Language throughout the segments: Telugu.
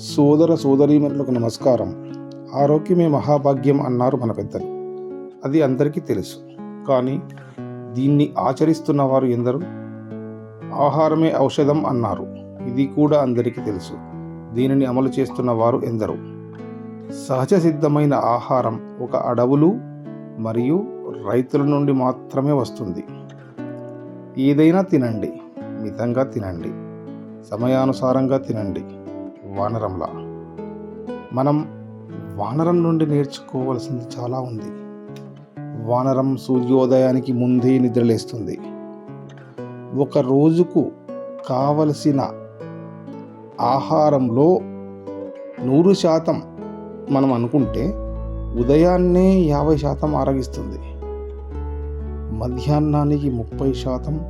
సోదర సోదరీమణులకు నమస్కారం. ఆరోగ్యమే మహాభాగ్యం అన్నారు మన పెద్దలు. అది అందరికీ తెలుసు. కానీ దీన్ని ఆచరిస్తున్న వారు ఎందరు? ఆహారమే ఔషధం అన్నారు. ఇది కూడా అందరికీ తెలుసు. దీనిని అమలు చేస్తున్న వారు ఎందరు? సహజ సిద్ధమైన ఆహారం ఒక అడవులు మరియు రైతుల నుండి మాత్రమే వస్తుంది. ఏదైనా తినండి. మితంగా తినండి. సమయానుసారంగా తినండి. వానరంలా. మనం వానరం నుండి నేర్చుకోవాల్సింది చాలా ఉంది. వానరం సూర్యోదయానికి ముందే నిద్రలేస్తుంది. ఒక రోజుకు కావలసిన ఆహారంలో నూరు శాతం మనం అనుకుంటే ఉదయాన్నే యాభై శాతం ఆరగిస్తుంది. మధ్యాహ్నానికి ముప్పై శాతం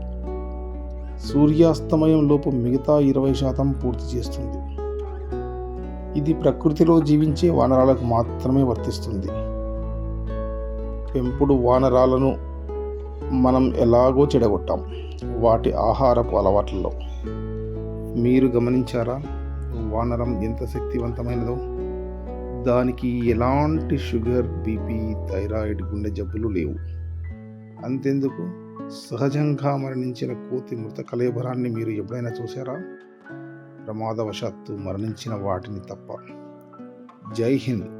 సూర్యాస్తమయం లోపు మిగతా ఇరవై శాతం పూర్తి చేస్తుంది. ఇది ప్రకృతిలో జీవించే వానరాలకు మాత్రమే వర్తిస్తుంది. పెంపుడు వానరాలను మనం ఎలాగో చెడగొట్టాం. వాటి ఆహారపు అలవాట్లలో. మీరు గమనించారా? వానరం ఎంత శక్తివంతమైనదో. దానికి ఎలాంటి షుగర్ బీపీ థైరాయిడ్ గుండె జబ్బులు లేవు. అంతెందుకు? సహజంగా మరణించిన కోతి మృత కలేబరాన్ని మీరు ఎప్పుడైనా చూసారా ప్రమాదవశాత్తు మరణించిన వాటిని తప్ప. జై హింద్.